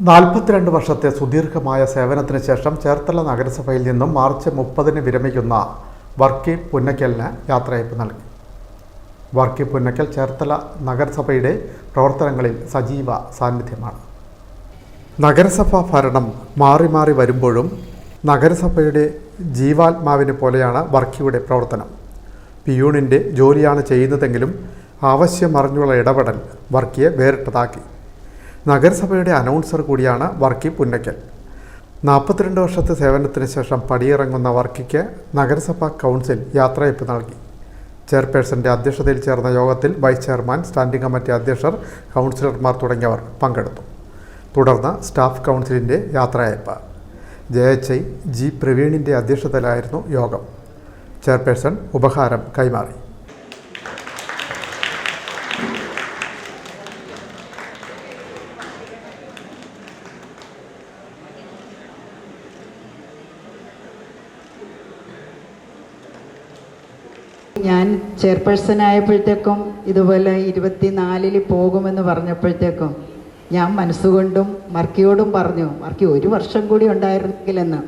നാൽപ്പത്തിരണ്ട് വർഷത്തെ സുദീർഘമായ സേവനത്തിന് ശേഷം ചേർത്തല നഗരസഭയിൽ നിന്നും മാർച്ച് മുപ്പതിന് വിരമിക്കുന്ന വർക്കി പുന്നക്കലിന് യാത്രയയപ്പ് നൽകി. വർക്കി പുന്നക്കൽ ചേർത്തല നഗരസഭയുടെ പ്രവർത്തനങ്ങളിൽ സജീവ സാന്നിധ്യമാണ്. നഗരസഭാ ഭരണം മാറി മാറി വരുമ്പോഴും നഗരസഭയുടെ ജീവാത്മാവിനെ പോലെയാണ് വർക്കിയുടെ പ്രവർത്തനം. പിയൂണിന്റെ ജോലിയാണ് ചെയ്യുന്നതെങ്കിലും ആവശ്യമറിഞ്ഞുള്ള ഇടപെടൽ വർക്കിയെ വേറിട്ടതാക്കി. നഗരസഭയുടെ അനൗൺസർ കൂടിയാണ് വർക്കി പുന്നയ്ക്കൽ നാൽപ്പത്തിരണ്ട് വർഷത്തെ സേവനത്തിന് ശേഷം പടിയിറങ്ങുന്ന വർക്കിക്ക് നഗരസഭാ കൗൺസിൽ യാത്രയപ്പ് നൽകി. ചെയർപേഴ്സന്റെ അധ്യക്ഷതയിൽ ചേർന്ന യോഗത്തിൽ വൈസ് ചെയർമാൻ സ്റ്റാൻഡിംഗ് കമ്മിറ്റി അധ്യക്ഷർ കൗൺസിലർമാർ തുടങ്ങിയവർ പങ്കെടുത്തു. തുടർന്ന് സ്റ്റാഫ് കൗൺസിലിന്റെ യാത്രയയപ്പ്. ജെ എച്ച് ഐ ജി പ്രവീണിന്റെ അധ്യക്ഷതയിലായിരുന്നു യോഗം. ചെയർപേഴ്സൺ ഉപഹാരം കൈമാറി. ഞാൻ ചെയർപേഴ്സൺ ആയപ്പോഴത്തേക്കും ഇതുപോലെ ഇരുപത്തിനാലിൽ പോകുമെന്ന് പറഞ്ഞപ്പോഴത്തേക്കും ഞാൻ മനസ്സുകൊണ്ടും മർക്കിയോടും പറഞ്ഞു മർക്കി ഒരു വർഷം കൂടി ഉണ്ടായിരുന്നെങ്കിലെന്ന്.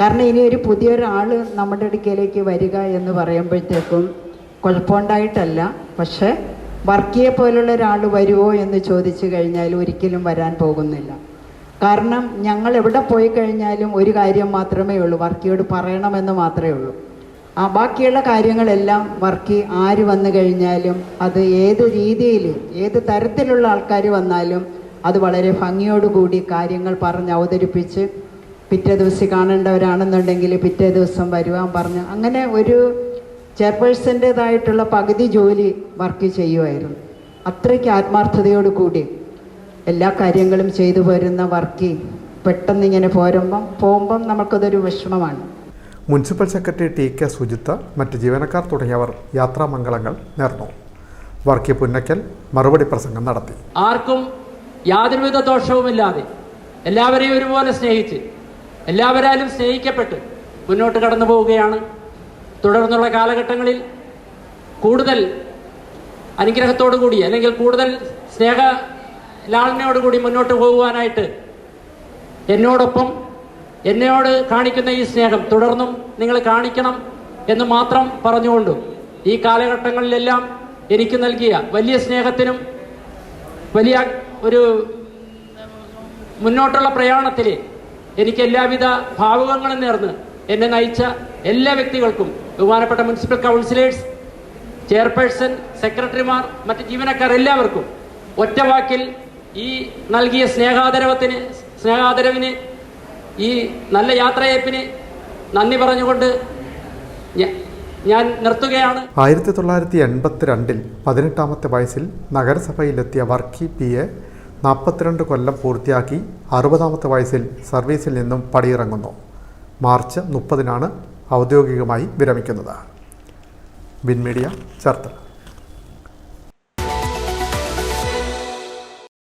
കാരണം ഇനി ഒരു പുതിയൊരാൾ നമ്മുടെ അടുക്കലേക്ക് വരിക എന്ന് പറയുമ്പോഴത്തേക്കും കുഴപ്പമുണ്ടായിട്ടല്ല. പക്ഷേ വർക്കിയെ പോലുള്ള ഒരാൾ വരുമോ എന്ന് ചോദിച്ചു കഴിഞ്ഞാൽ ഒരിക്കലും വരാൻ പോകുന്നില്ല. കാരണം ഞങ്ങൾ എവിടെ പോയി കഴിഞ്ഞാലും ഒരു കാര്യം മാത്രമേ ഉള്ളൂ വർക്കിയോട് പറയണമെന്ന് മാത്രമേ ഉള്ളൂ. ആ ബാക്കിയുള്ള കാര്യങ്ങളെല്ലാം വർക്കി ആര് വന്നു കഴിഞ്ഞാലും അത് ഏത് രീതിയിൽ ഏത് തരത്തിലുള്ള ആൾക്കാർ വന്നാലും അത് വളരെ ഭംഗിയോടുകൂടി കാര്യങ്ങൾ പറഞ്ഞ് അവതരിപ്പിച്ച് പിറ്റേ ദിവസം കാണേണ്ടവരാണെന്നുണ്ടെങ്കിൽ പിറ്റേ ദിവസം വരുവാൻ പറഞ്ഞ് അങ്ങനെ ഒരു ചെയർപേഴ്സന്റേതായിട്ടുള്ള പകുതി ജോലി വർക്ക് ചെയ്യുമായിരുന്നു അത്രയ്ക്ക് ആത്മാർത്ഥതയോട് കൂടി എല്ലാ കാര്യങ്ങളും ചെയ്തു പോരുന്ന വർക്കി പെട്ടെന്ന് ഇങ്ങനെ പോരുമ്പം പോകുമ്പം നമുക്കതൊരു വിഷമമാണ്. Municipal secretary T K Sujith മറ്റ് ജീവനക്കാർ തുടങ്ങിയവർ യാത്രാമംഗളങ്ങൾ നേർന്നു. വർക്കി പുന്നക്കൽ മറുപടി പ്രസംഗം നടത്തി. ആർക്കും യാതൊരുവിധ ദോഷവുമില്ലാതെ എല്ലാവരെയും ഒരുപോലെ സ്നേഹിച്ച് എല്ലാവരാലും സ്നേഹിക്കപ്പെട്ട് മുന്നോട്ട് കടന്നു പോവുകയാണ്. തുടർന്നുള്ള കാലഘട്ടങ്ങളിൽ കൂടുതൽ അനുഗ്രഹത്തോടു കൂടി അല്ലെങ്കിൽ കൂടുതൽ സ്നേഹ ലാളനയോടുകൂടി മുന്നോട്ട് പോകുവാനായിട്ട് എന്നോടൊപ്പം എന്നോട് കാണിക്കുന്ന ഈ സ്നേഹം തുടർന്നും നിങ്ങൾ കാണിക്കണം എന്ന് മാത്രം പറഞ്ഞുകൊണ്ടും. ഈ കാലഘട്ടങ്ങളിലെല്ലാം എനിക്ക് നൽകിയ വലിയ സ്നേഹത്തിനും വലിയ ഒരു മുന്നോട്ടുള്ള പ്രയാണത്തിൽ എനിക്ക് എല്ലാവിധ ഭാവുകങ്ങളും നേർന്ന് എന്നെ നയിച്ച എല്ലാ വ്യക്തികൾക്കും ബഹുമാനപ്പെട്ട മുനിസിപ്പൽ കൗൺസിലേഴ്സ് ചെയർപേഴ്സൺ സെക്രട്ടറിമാർ മറ്റ് ജീവനക്കാർ എല്ലാവർക്കും ഒറ്റവാക്കിൽ ഈ നൽകിയ സ്നേഹാദരവത്തിന് സ്നേഹാദരവിന് ഈ നല്ല യാത്രയപ്പിന് നന്ദി പറഞ്ഞുകൊണ്ട് ഞാൻ നിർത്തുകയാണ്. ആയിരത്തി തൊള്ളായിരത്തി എൺപത്തിരണ്ടിൽ പതിനെട്ടാമത്തെ വയസ്സിൽ നഗരസഭയിലെത്തിയ വർക്കി പി എ നാൽപ്പത്തിരണ്ട് കൊല്ലം പൂർത്തിയാക്കി അറുപതാമത്തെ വയസ്സിൽ സർവീസിൽ നിന്നും പടിയിറങ്ങുന്നു. മാർച്ച് മുപ്പതിനാണ് ഔദ്യോഗികമായി വിരമിക്കുന്നത്. വിൻമീഡിയ ചേർത്തല.